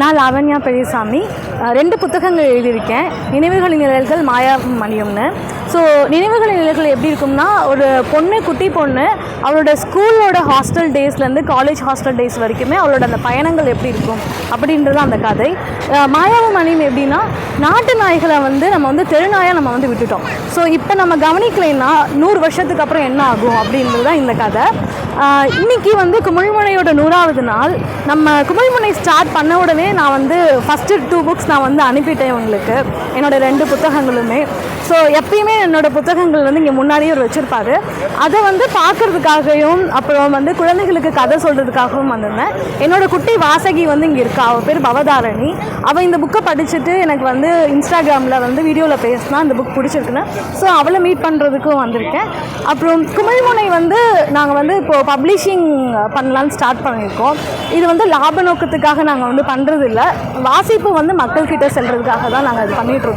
நான் லாவண்யா பெரியசாமி. ரெண்டு புத்தகங்கள் எழுதியிருக்கேன். நினைவுகளின் நிழல்கள் மாயா மணியம்னு. ஸோ நினைவுகள் நிலைகள் எப்படி இருக்கும்னா ஒரு பொண்ணு குட்டி பொண்ணு அவளோட ஸ்கூலோட ஹாஸ்டல் டேஸ்லேருந்து காலேஜ் ஹாஸ்டல் டேஸ் வரைக்குமே அவளோட அந்த பயணங்கள் எப்படி இருக்கும் அப்படின்றது அந்த கதை. மாயாவும் மணியும் எப்படின்னா நாட்டு நாய்களை வந்து நம்ம வந்து தெருநாயாக நம்ம வந்து விட்டுட்டோம். ஸோ இப்போ நம்ம கவனிக்கலைன்னா நூறு வருஷத்துக்கு அப்புறம் என்ன ஆகும் அப்படின்றது தான் இந்த கதை. இன்றைக்கி இன்னைக்கு வந்து குமிழ்முனையோட நூறாவது நாள். நம்ம குமிழ்முனை ஸ்டார்ட் பண்ண உடனே நான் வந்து ஃபஸ்ட்டு டூ புக்ஸ் நான் வந்து அனுப்பிட்டேன் உங்களுக்கு. என்னோடய ரெண்டு புத்தகங்களுமே. ஸோ எப்பயுமே என்னோடய புத்தகங்கள் வந்து இங்கே முன்னாடியே ஒரு வச்சுருப்பாரு. அதை வந்து பார்க்குறதுக்காகவும் அப்புறம் வந்து குழந்தைகளுக்கு கதை சொல்கிறதுக்காகவும் வந்திருந்தேன். என்னோடய குட்டி வாசகி வந்து இங்கே இருக்கா. அவள் பேர் பவதாரணி. அவள் இந்த புக்கை படிச்சுட்டு எனக்கு வந்து இன்ஸ்டாகிராமில் வந்து வீடியோவில் பேசினா இந்த புக் பிடிச்சிருக்குன்னு. ஸோ அவளை மீட் பண்ணுறதுக்கும் வந்திருக்கேன். அப்புறம் குமிழ்முனை வந்து நாங்கள் வந்து இப்போது பப்ளிஷிங் பண்ணலான்னு ஸ்டார்ட் பண்ணியிருக்கோம். இது வந்து லாப நோக்கத்துக்காக நாங்கள் வந்து பண்ணுறது இல்லை வாசிப்பு வந்து மக்கள்கிட்ட செல்கிறதுக்காக தான் நாங்கள் அது பண்ணிகிட்ருக்கோம்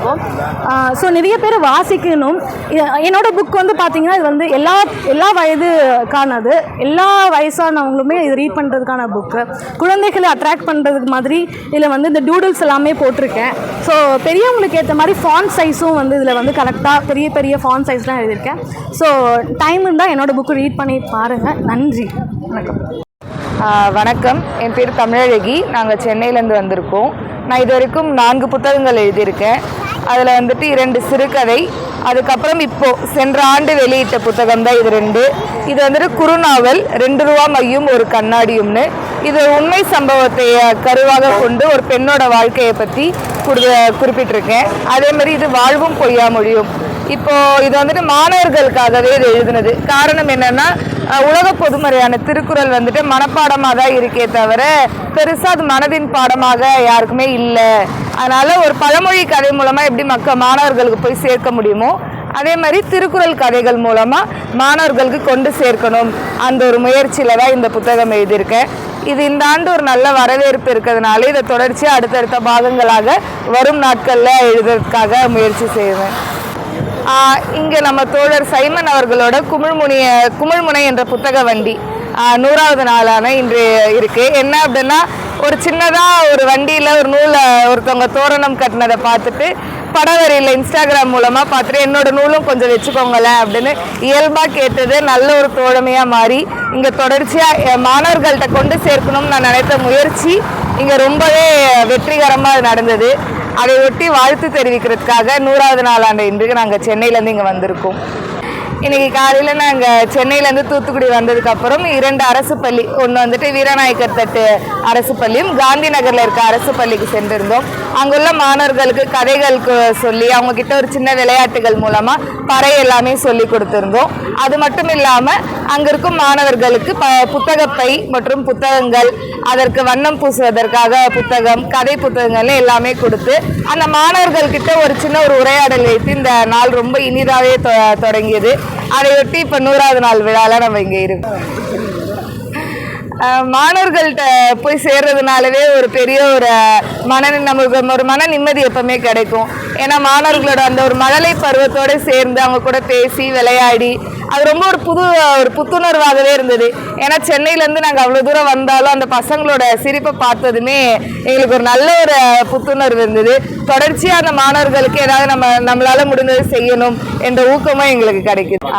ஸோ நிறைய பேர் வாசிக்கணும். என்னோடய என்னோட புக் வந்து பார்த்திங்கன்னா இது வந்து எல்லா எல்லா வயதுக்கானது எல்லா வயசானவங்களுமே இது ரீட் பண்ணுறதுக்கான புக்கு குழந்தைகளை அட்ராக்ட் பண்ணுறதுக்கு மாதிரி இதில் வந்து இந்த டூடுல்ஸ் எல்லாமே போட்டிருக்கேன். ஸோ பெரியவங்களுக்கு ஏற்ற மாதிரி ஃபாண்ட் சைஸும் வந்து இதில் வந்து கரெக்டாக பெரிய பெரிய ஃபாண்ட் சைஸ்லாம் எழுதியிருக்கேன். ஸோ டைம் இருந்தால் என்னோடய புக்கு ரீட் பண்ணி பாருங்கள் நன்றி. வணக்கம். வணக்கம். என் பேர் தமிழழகி. நாங்கள் சென்னையிலேருந்து வந்திருக்கோம். நான் இது வரைக்கும் நான்கு புத்தகங்கள் எழுதியிருக்கேன். அதில் வந்துட்டு இரண்டு சிறுகதை. அதுக்கப்புறம் இப்போ சென்ற ஆண்டு வெளியிட்ட புத்தகம் தான் இது ரெண்டு. இது வந்துட்டு குறுநாவல் ரெண்டு ரூபா மையும் ஒரு கண்ணாடியும்னு. இது உண்மை சம்பவத்தை கருவாக கொண்டு ஒரு பெண்ணோட வாழ்க்கையை பற்றி குறி குறிப்பிட்டிருக்கேன். அதே மாதிரி இது வாழ்வும் பொய்யா மொழியும். இப்போ இது வந்துட்டு மாணவர்களுக்காகவே இது எழுதுனது. காரணம் என்னன்னா உலக பொதுமறையான திருக்குறள் வந்துட்டு மனப்பாடமாக தான் இருக்கே தவிர பெருசாக அது மனதின் பாடமாக யாருக்குமே இல்லை. அதனால ஒரு பழமொழி கதை மூலமா எப்படி மக்க மாணவர்களுக்கு போய் சேர்க்க முடியுமோ அதே மாதிரி திருக்குறள் கதைகள் மூலமா மாணவர்களுக்கு கொண்டு சேர்க்கணும். அந்த ஒரு முயற்சியில தான் இந்த புத்தகம் எழுதியிருக்கேன். இது இந்த ஆண்டு ஒரு நல்ல வரவேற்பு இருக்கிறதுனால இதை தொடர்ச்சியாக அடுத்தடுத்த பாகங்களாக வரும் நாட்களில் எழுதுறதுக்காக முயற்சி செய்வேன். இங்கே நம்ம தோழர் சைமன் அவர்களோட குமிழ்முனிய குமிழ்முனை என்ற புத்தக வண்டி நூறாவது நாளான இன்று இருக்குது என்ன அப்படின்னா ஒரு சின்னதாக ஒரு வண்டியில் ஒரு நூலை ஒருத்தவங்க தோரணம் கட்டினதை பார்த்துட்டு படவரியில் இன்ஸ்டாகிராம் மூலமாக பார்த்துட்டு என்னோட நூலும் கொஞ்சம் வச்சுக்கோங்களேன் அப்படின்னு இயல்பாக கேட்டது நல்ல ஒரு தோழமையாக மாறி இங்கே தொடர்ச்சியாக மாணவர்கள்ட்ட கொண்டு சேர்க்கணும்னு நான் நினைத்த முயற்சி இங்கே ரொம்பவே வெற்றிகரமாக நடந்தது. அதை ஒட்டி வாழ்த்து தெரிவிக்கிறதுக்காக நூறாவது நாளாண்டு இன்றைக்கு நாங்கள் சென்னையிலேருந்து இங்கே வந்திருக்கோம். இன்னைக்கு காலையில் நாங்கள் சென்னையிலேருந்து தூத்துக்குடி வந்ததுக்கப்புறம் இரண்டு அரசு பள்ளி ஒன்று வந்துட்டு வீரநாயக்கர் தட்டு அரசு பள்ளியும் காந்தி நகரில் இருக்க அரசு பள்ளிக்கு சென்றிருந்தோம். அங்குள்ள மாணவர்களுக்கு கதைகளுக்கு சொல்லி அவங்க கிட்ட ஒரு சின்ன விளையாட்டுகள் மூலமாக பறை எல்லாமே சொல்லி கொடுத்துருந்தோம். அது மட்டும் இல்லாமல் அங்கே இருக்கும் மாணவர்களுக்கு ப புத்தகப்பை மற்றும் புத்தகங்கள் அதற்கு வண்ணம் பூசுவதற்காக புத்தகம் கதை புத்தகங்கள் எல்லாமே கொடுத்து அந்த மாணவர்கள் கிட்ட ஒரு சின்ன ஒரு உரையாடல் வைத்து இந்த நாள் ரொம்ப இனிதாகவே தொ தொடங்கியது. அதையொட்டி இப்போ நூறாவது நாள் விழாவில் நம்ம இங்கே இருக்கோம் மாணவர்கள்ட்ட போய் சேர்றதுனாலவே ஒரு பெரிய ஒரு மன நமக்கு ஒரு மன நிம்மதி எப்பவுமே கிடைக்கும். ஏன்னா மாணவர்களோட அந்த ஒரு மழலை பருவத்தோட சேர்ந்து அவங்க கூட பேசி விளையாடி அது ரொம்ப ஒரு புது ஒரு புத்துணர்வாகவே இருந்தது. ஏன்னா சென்னையிலேருந்து நாங்கள் அவ்வளோ தூரம் வந்தாலும் அந்த பசங்களோட சிரிப்பை பார்த்ததுமே எங்களுக்கு ஒரு நல்ல ஒரு புத்துணர்வு இருந்தது. தொடர்ச்சியாக அந்த மாணவர்களுக்கு ஏதாவது நம்ம நம்மளால் முடிந்தது செய்யணும் என்ற ஊக்கமும் எங்களுக்கு கிடைக்குது.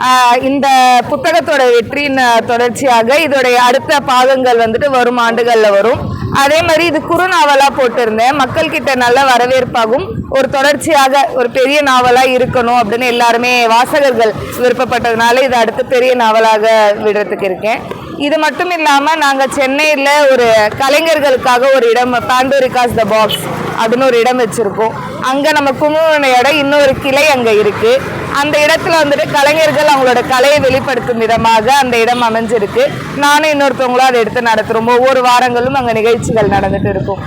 ஆ. இந்த புத்தகத்தோட வெற்றியின் தொடர்ச்சியாக இதோடைய அடுத்த பாகங்கள் வந்துட்டு வரும் ஆண்டுகளில் வரும். அதே மாதிரி இது குறு நாவலாக போட்டிருந்தேன். மக்கள் கிட்ட நல்ல வரவேற்பாகும் ஒரு தொடர்ச்சியாக ஒரு பெரிய நாவலாக இருக்கணும் அப்படின்னு எல்லாருமே வாசகர்கள் விருப்பப்பட்டதுனால இது அடுத்து பெரிய நாவலாக விடுறதுக்கு இருக்கேன். இது மட்டும் இல்லாமல் நாங்கள் சென்னையில் ஒரு கலைஞர்களுக்காக ஒரு இடம் பாண்டோரிகாஸ் த பாக்ஸ் அப்படின்னு ஒரு இடம் வச்சுருக்கோம். அங்கே நம்ம குமுனையோட இன்னொரு கிளை அங்கே இருக்குது அந்த இடத்துல வந்துட்டு கலைஞர்கள் அவங்களோட கலையை வெளிப்படுத்தும் விதமாக அந்த இடம் அமைஞ்சிருக்கு. நானும் இன்னொருத்தவங்களும் அதை எடுத்து நடத்துகிறோம் ஒவ்வொரு வாரங்களும் அங்கே நிகழ்ச்சிகள் நடந்துட்டு இருக்கும்.